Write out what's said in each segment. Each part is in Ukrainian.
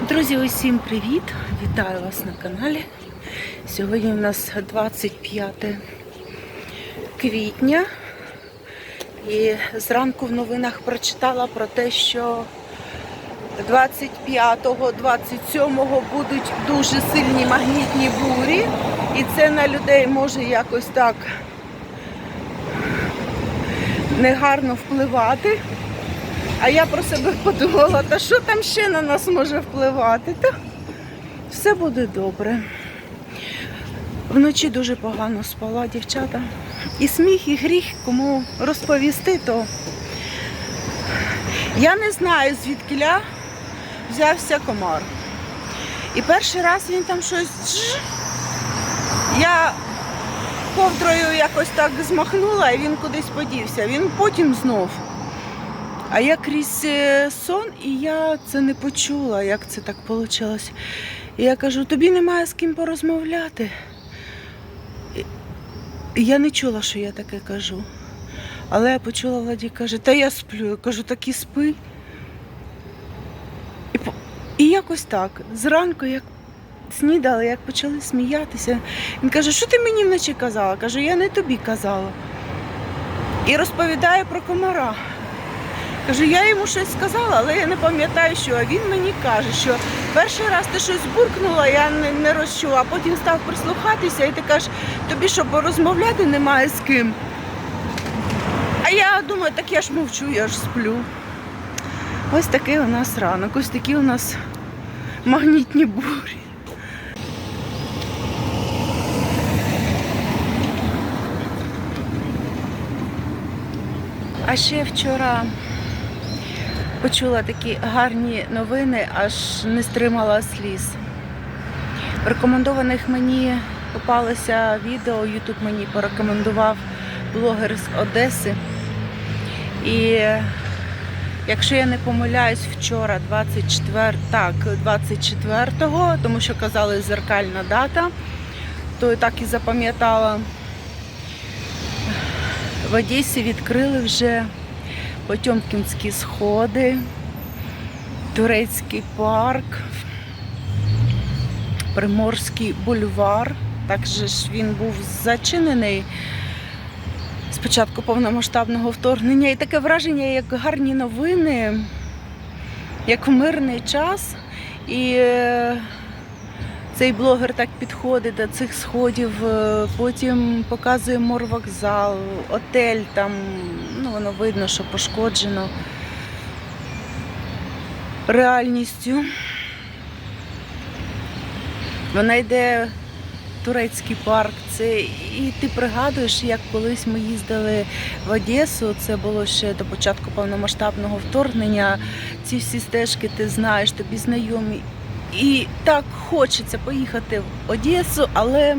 Друзі, усім привіт! Вітаю вас на каналі. Сьогодні у нас 25 квітня. І зранку в новинах прочитала про те, що 25-го, 27-го будуть дуже сильні магнітні бурі, і це на людей може якось так негарно впливати. А я про себе подумала, та що там ще на нас може впливати? Та все буде добре. Вночі дуже погано спала дівчата. І сміх, і гріх, кому розповісти, то я не знаю, звідкиля взявся комар. І перший раз він там щось. Я ковдрою якось так змахнула, і він кудись подівся. Він потім знов. А я крізь е, сон, і я це не почула, як це так вийшло. І я кажу, тобі немає з ким порозмовляти. І- Я не чула, що я таке кажу. Але я почула Владі каже, та я сплю. Я кажу, так і спи. І, і якось так. Зранку, як снідали, як почали сміятися. Він каже, що ти мені вночі казала? Кажу, я не тобі казала. І розповідає про комара. Кажу, я йому щось сказала, але я не пам'ятаю, що. А він мені каже, що перший раз ти щось буркнула, я не, не розчула, а потім став прислухатися, і ти кажеш, тобі що порозмовляти немає з ким. А я думаю, так я ж мовчу, я ж сплю. Ось такий у нас ранок, ось такі у нас магнітні бурі. А ще вчора почула такі гарні новини, аж не стримала сліз. В рекомендованих мені попалося відео, Ютуб мені порекомендував блогер з Одеси. І якщо я не помиляюсь, вчора 24, так, 24-го, тому що казали зеркальна дата, то і так і запам'ятала. В Одесі відкрили вже Потьомкінські сходи, Турецький парк, Приморський бульвар. Так же ж він був зачинений з початку повномасштабного вторгнення. І таке враження, як гарні новини, як в мирний час. І е, цей блогер так підходить до цих сходів, е, потім показує морвокзал, отель там, ну воно видно, що пошкоджено реальністю. Вона йде в турецький парк. Це і ти пригадуєш, як колись ми їздили в Одесу. Це було ще до початку повномасштабного вторгнення. Ці всі стежки ти знаєш, тобі знайомі. І так хочеться поїхати в Одесу, але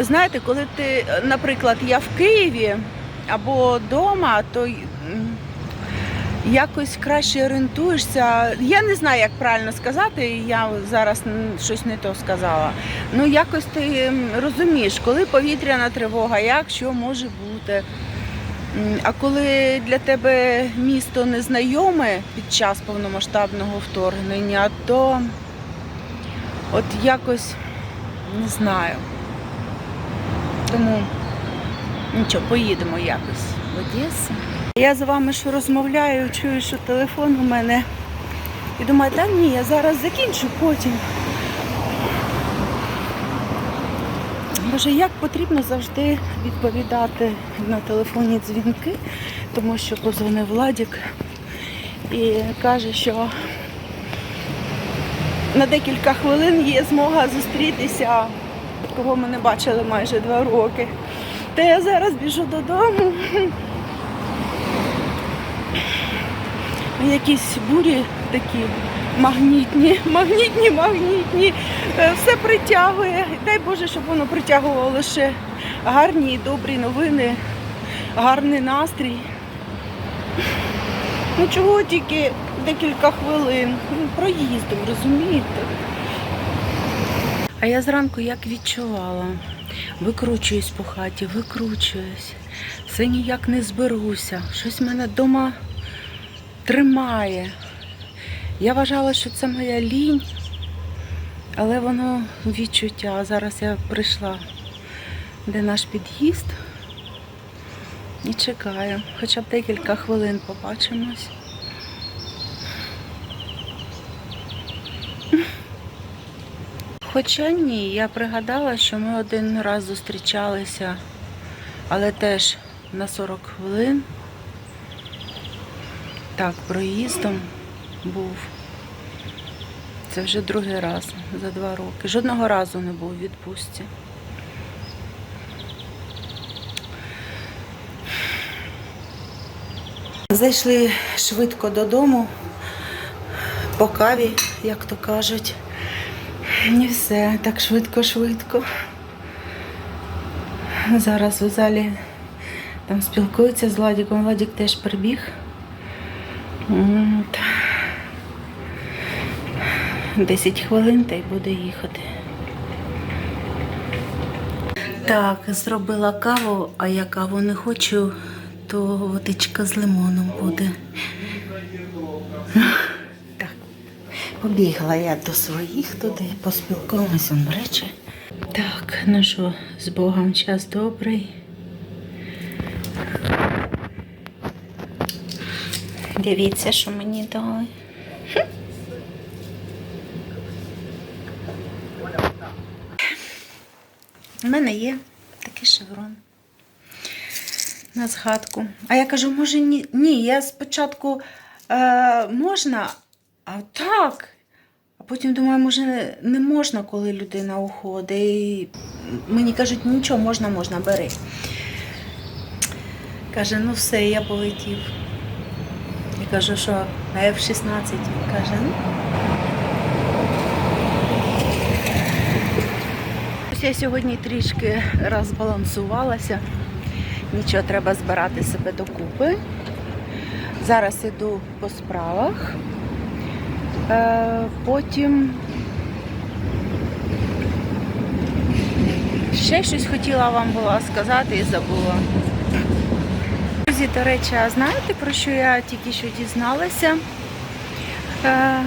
знаєте, коли ти, наприклад, я в Києві або вдома, то якось краще орієнтуєшся. Я не знаю, як правильно сказати, я зараз щось не то сказала. Ну, якось ти розумієш, коли повітряна тривога, як що може бути. А коли для тебе місто незнайоме під час повномасштабного вторгнення, то от якось не знаю. Тому нічого, поїдемо якось в Одесу. Я з вами що розмовляю, чую, що телефон у мене. І думаю, та ні, я зараз закінчу потім. Боже, як потрібно завжди відповідати на телефонні дзвінки, тому що позвонив Владік і каже, що на декілька хвилин є змога зустрітися, кого ми не бачили майже два роки. Та я зараз біжу додому. Якісь бурі такі магнітні, магнітні, магнітні. Е, Все притягує. Дай Боже, щоб воно притягувало лише гарні і добрі новини, гарний настрій. Ну чого тільки декілька хвилин? Ну, Проїздом, розумієте? А я зранку як відчувала. Викручуюсь по хаті, викручуюсь. Все ніяк не зберуся. Щось мене вдома тримає. Я вважала, що це моя лінь, але воно відчуття. Зараз я прийшла, де наш під'їзд, і чекаю. Хоча б декілька хвилин побачимось. Хоча ні, я пригадала, що ми один раз зустрічалися, але теж на 40 хвилин. Так, проїздом був. Це вже другий раз за два роки. Жодного разу не був у відпустці. Зайшли швидко додому, по каві, як то кажуть. І все, так швидко-швидко. Зараз у залі там спілкуються з Владіком. Владік теж прибіг. От. 10 хвилин та й буде їхати. Так, зробила каву, а я каву не хочу, то водичка з лимоном буде. Так, побігла я до своїх туди, поспілкуємося в речі. Так, ну що, з Богом час добрий. Дивіться, що мені дали. У мене є такий шеврон на згадку. А я кажу, може ні, ні я спочатку е, можна, а так. А потім думаю, може не можна, коли людина уходить. І мені кажуть, нічого, можна, можна, бери. Каже, ну все, я полетів. Я кажу, що на F-16. Каже, ну. Я сьогодні трішки розбалансувалася. Нічого, треба збирати себе докупи. Зараз іду по справах. Е, потім ще щось хотіла вам була сказати і забула. Друзі, до речі, а знаєте, про що я тільки що дізналася? Е,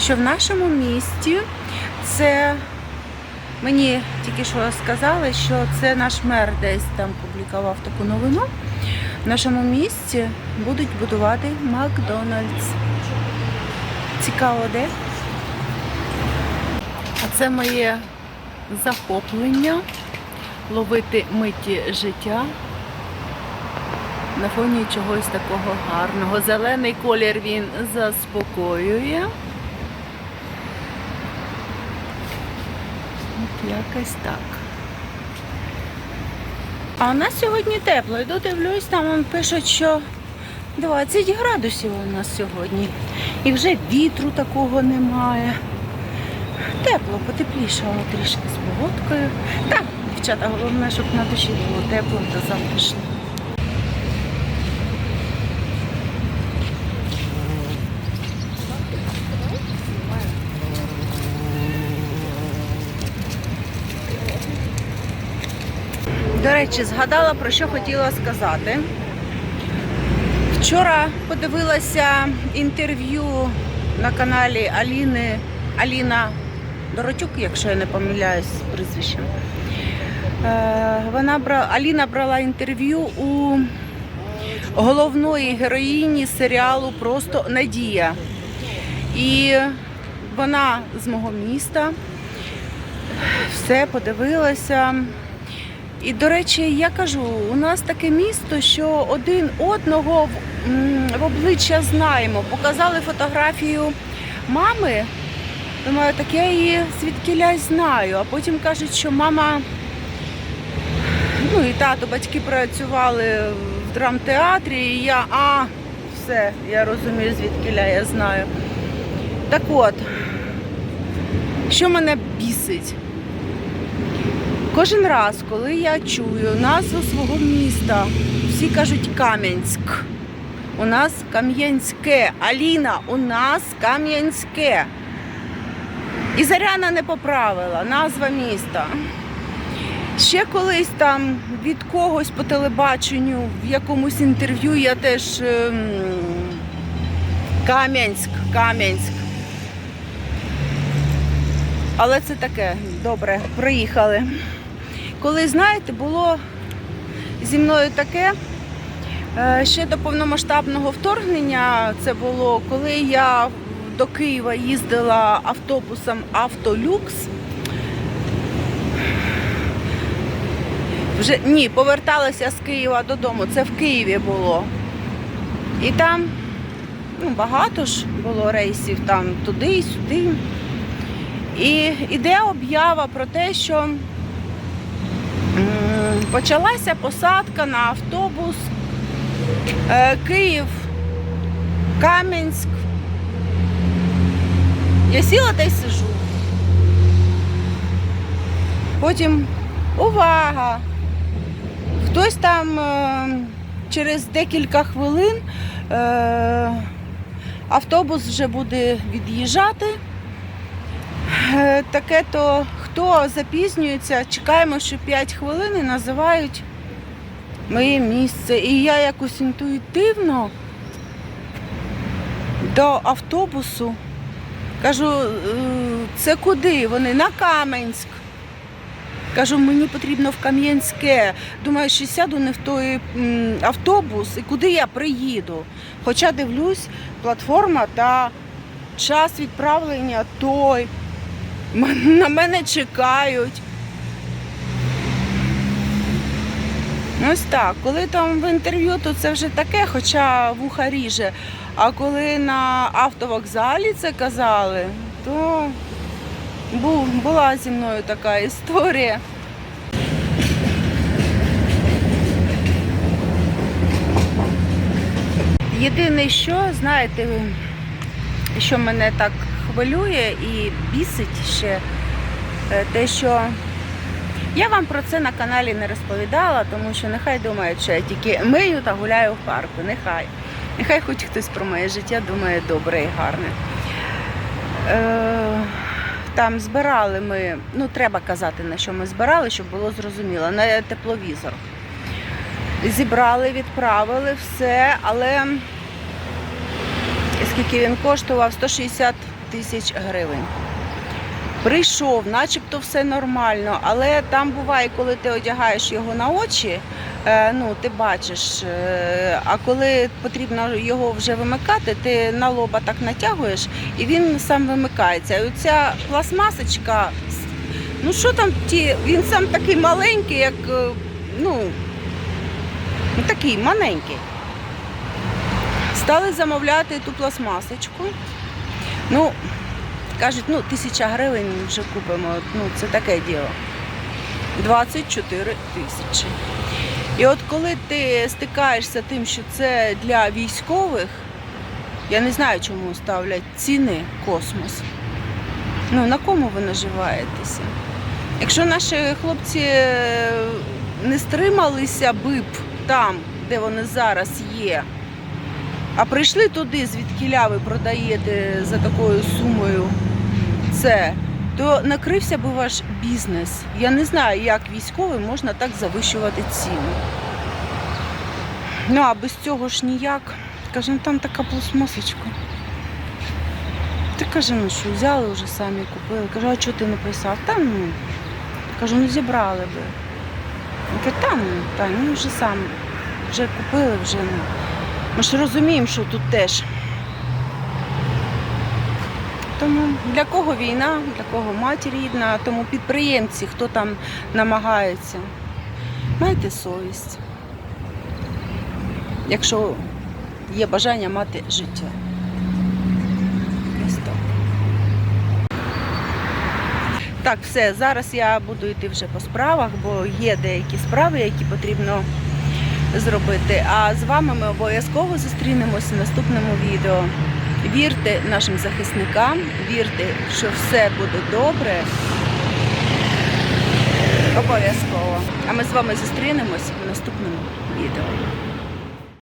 що в нашому місті це мені тільки що сказали, що це наш мер десь там публікував таку новину. В нашому місті будуть будувати Макдональдс. Цікаво, де? А це моє захоплення ловити миті життя на фоні чогось такого гарного. Зелений колір він заспокоює. Якось так. А у нас сьогодні тепло. Йду дивлюсь, там вам пишуть, що 20 градусів у нас сьогодні. І вже вітру такого немає. Тепло, потеплішало трішки з погодкою. Так, дівчата, головне, щоб на душі було тепло та затишно. До речі, згадала про що хотіла сказати. Вчора подивилася інтерв'ю на каналі Аліни Аліна Доротюк, якщо я не помиляюсь з прізвищем. Е, Вона бра... Аліна брала інтерв'ю у головної героїні серіалу Просто Надія. І вона з мого міста все подивилася. І, до речі, я кажу, у нас таке місто, що один одного в, обличчя знаємо. Показали фотографію мами. Думаю, так я її звідкілясь знаю. А потім кажуть, що мама, ну і тато, батьки працювали в драмтеатрі, і я, а, все, я розумію, звідкіля я знаю. Так от, що мене бісить? Кожен раз, коли я чую назву свого міста, всі кажуть Кам'янськ. У нас Кам'янське. Аліна, у нас Кам'янське. І Заряна не поправила назва міста. Ще колись там від когось по телебаченню в якомусь інтерв'ю я теж ем, Кам'янськ, Кам'янськ. Але це таке, добре, проїхали. Коли, знаєте, було зі мною таке, е, ще до повномасштабного вторгнення, це було, коли я до Києва їздила автобусом Автолюкс. Вже ні, поверталася з Києва додому. Це в Києві було. І там ну, багато ж було рейсів там туди і сюди. І іде об'ява про те, що почалася посадка на автобус е, Київ, Кам'янськ. Я сіла та й сижу. Потім увага! Хтось там е, через декілька хвилин е, автобус вже буде від'їжджати. Таке то хто запізнюється, чекаємо, що 5 хвилин і називають моє місце. І я якось інтуїтивно до автобусу кажу, «Е, це куди? Вони на Кам'янськ. Кажу, мені потрібно в Кам'янське. Думаю, що сяду не в той автобус і куди я приїду. Хоча дивлюсь, платформа та час відправлення той. На мене чекають. Ось так. Коли там в інтерв'ю, то це вже таке, хоча вуха ріже. А коли на автовокзалі це казали, то бу- була зі мною така історія. Єдине, що, знаєте, що мене так хвилює і бісить ще е, те, що я вам про це на каналі не розповідала, тому що нехай думають, що я тільки мию та гуляю в парку. Нехай. Нехай хоч хтось про моє життя думає добре і гарне. Е, там збирали ми, ну треба казати, на що ми збирали, щоб було зрозуміло, на тепловізор. Зібрали, відправили все, але скільки він коштував? 160 тисяч гривень. Прийшов, начебто все нормально, але там буває, коли ти одягаєш його на очі, е, ну ти бачиш, е, а коли потрібно його вже вимикати, ти на лоба так натягуєш і він сам вимикається. І оця пластмасочка, ну що там ті, він сам такий маленький, як е, ну, ну такий маленький. Стали замовляти ту пластмасочку. Ну, кажуть, ну, тисяча гривень вже купимо. Ну, це таке діло. 24 тисячі. І от коли ти стикаєшся тим, що це для військових, я не знаю, чому ставлять ціни космос. Ну, на кому ви наживаєтеся? Якщо наші хлопці е, не стрималися би б там, де вони зараз є, а прийшли туди, звідкіля ви продаєте за такою сумою це, то накрився би ваш бізнес. Я не знаю, як військовим можна так завищувати ціну. Ну, а без цього ж ніяк. Каже, ну там така пластмасочка. Ти каже, ну що, взяли вже самі купили. Кажу, а чого ти не писав? Та ну. Кажу, ну зібрали би. Він каже, та ну, ну вже сам, вже купили, вже ну. Ми ж розуміємо, що тут теж. Тому для кого війна, для кого матір рідна, тому підприємці, хто там намагається, майте совість. Якщо є бажання мати життя. Ось так. Так, все, зараз я буду йти вже по справах, бо є деякі справи, які потрібно зробити. А з вами ми обов'язково зустрінемося в наступному відео. Вірте нашим захисникам, вірте, що все буде добре. Обов'язково. А ми з вами зустрінемось в наступному відео.